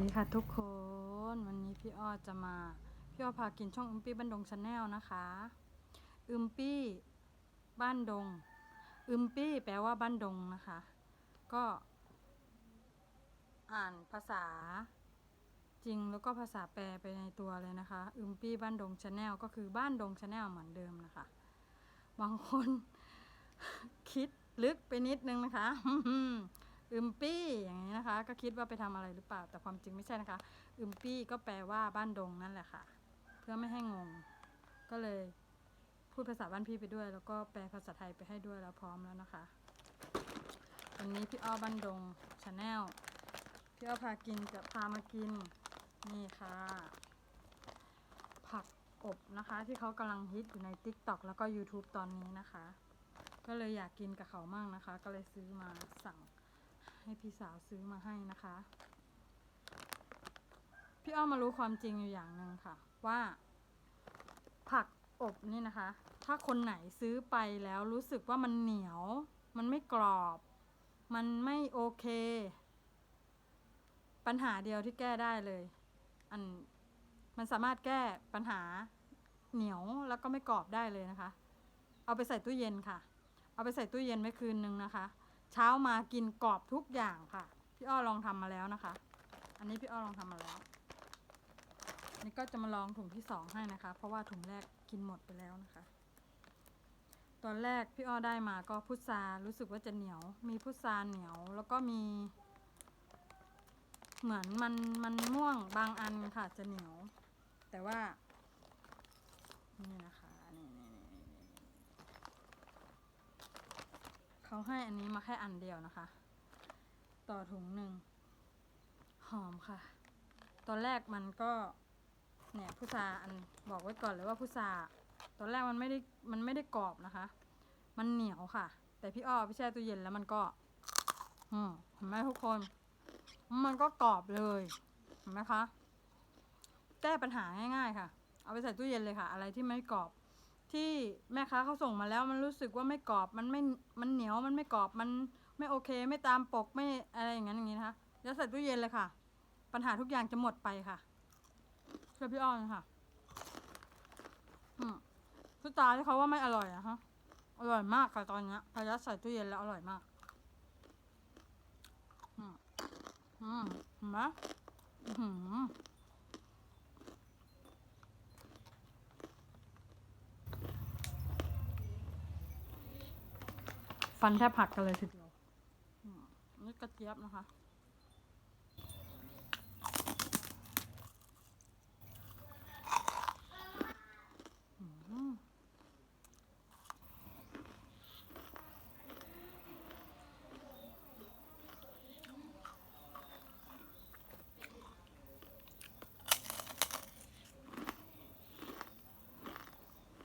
ดีค่ะทุกคนวันนี้พี่อ้อจะมา พี่อ้อพากินช่องอึมปี้บ้านดงชาแนลนะคะอึมปี้บ้านดงอึมปี้แปลว่าบ้านดงนะคะ ก็ อ่านภาษาจริงแล้วก็ภาษาแปลไปในตัวเลยนะคะอึมปี้บ้านดงชาแนลก็คือบ้านดงชาแนลเหมือนเดิมนะคะ บางคน คิดลึกไปนิดนึงนะคะ อึมปี้อย่างนี้นะคะ ก็คิดว่าไปทำอะไรหรือเปล่า แต่ความจริงไม่ใช่นะคะ อึมปี้ก็แปลว่าบ้านดงนั่นแหละค่ะ เพื่อไม่ให้งง ก็เลยพูดภาษาบ้านพี่ไปด้วย แล้วก็แปลภาษาไทยไปให้ด้วยแล้วพร้อมแล้วนะคะ วันนี้พี่อ้อบ้านดงชาแนลพี่อ้อพากินจะพามากินนี่ค่ะ ผักอบนะคะ ที่เขากำลังฮิตอยู่ใน t ิ k t o k แล้วก็ YouTube ตอนนี้นะคะ ก็เลยอยากกินกับเขามั่งนะคะ ก็เลยซื้อมาสั่ง ให้พี่สาวซื้อมาให้นะคะ พี่อ้อมมารู้ความจริงอยู่อย่างหนึ่งค่ะ ว่า ผักอบนี่นะคะ ถ้าคนไหนซื้อไปแล้วรู้สึกว่ามันเหนียว มันไม่กรอบ มันไม่โอเค ปัญหาเดียวที่แก้ได้เลย อันมันสามารถแก้ปัญหาเหนียวแล้วก็ไม่กรอบได้เลยนะคะ เอาไปใส่ตู้เย็นค่ะ เอาไปใส่ตู้เย็นไว้คืนนึงนะคะ เช้ามากินกรอบทุกอย่างค่ะ พี่อ้อลองทำมาแล้วนะคะ อันนี้พี่อ้อลองทำมาแล้วนี่ก็จะมาลองถุงที่สองให้นะคะ เพราะว่าถุงแรกกินหมดไปแล้วนะคะ ตอนแรกพี่อ้อได้มาก็พุทรารู้สึกว่าจะเหนียว มีพุทราเหนียวแล้วก็มี เหมือนมันมันม่วงบางอันค่ะจะเหนียว แต่ว่า นี่นะคะนี่นี่นี่นี่นี่ เขาให้อันนี้มาแค่อันเดียวนะคะ ต่อถุงหนึ่ง หอมค่ะ ตอนแรกมันก็ เนี่ยพุทราอันบอกไว้ก่อนเลยว่าพุทราตอนแรกมันไม่ได้มันไม่ได้กรอบนะคะ มันเหนียวค่ะ แต่พี่อ้อพี่แช่ตู้เย็นแล้วมันก็อืมเห็นไหมทุกคน มันก็กรอบเลยเห็นไหมคะ แก้ปัญหาง่ายๆค่ะ เอาไปใส่ตู้เย็นเลยค่ะ อะไรที่ไม่กรอบ ที่แม่ค้าเขาส่งมาแล้วมันรู้สึกว่าไม่กรอบมันไม่มันเหนียวมันไม่กรอบมันไม่โอเค ไม่ตามปกไม่อะไรอย่างนั้นอย่างนี้นะคะแล้วใส่ตู้เย็นเลยค่ะ ปัญหาทุกอย่างจะหมดไปค่ะเชื่อพี่อ้อนค่ะ อืมพุตาที่เขาว่าไม่อร่อยอะฮะอร่อยมากค่ะตอนเนี้ยพยัดใส่ตู้เย็นแล้วอร่อยมาก อืมอืมเห็นไหมอื้อ ฟันแทบหักกันเลยทีเดียวนี่กระเจี๊ยบนะคะ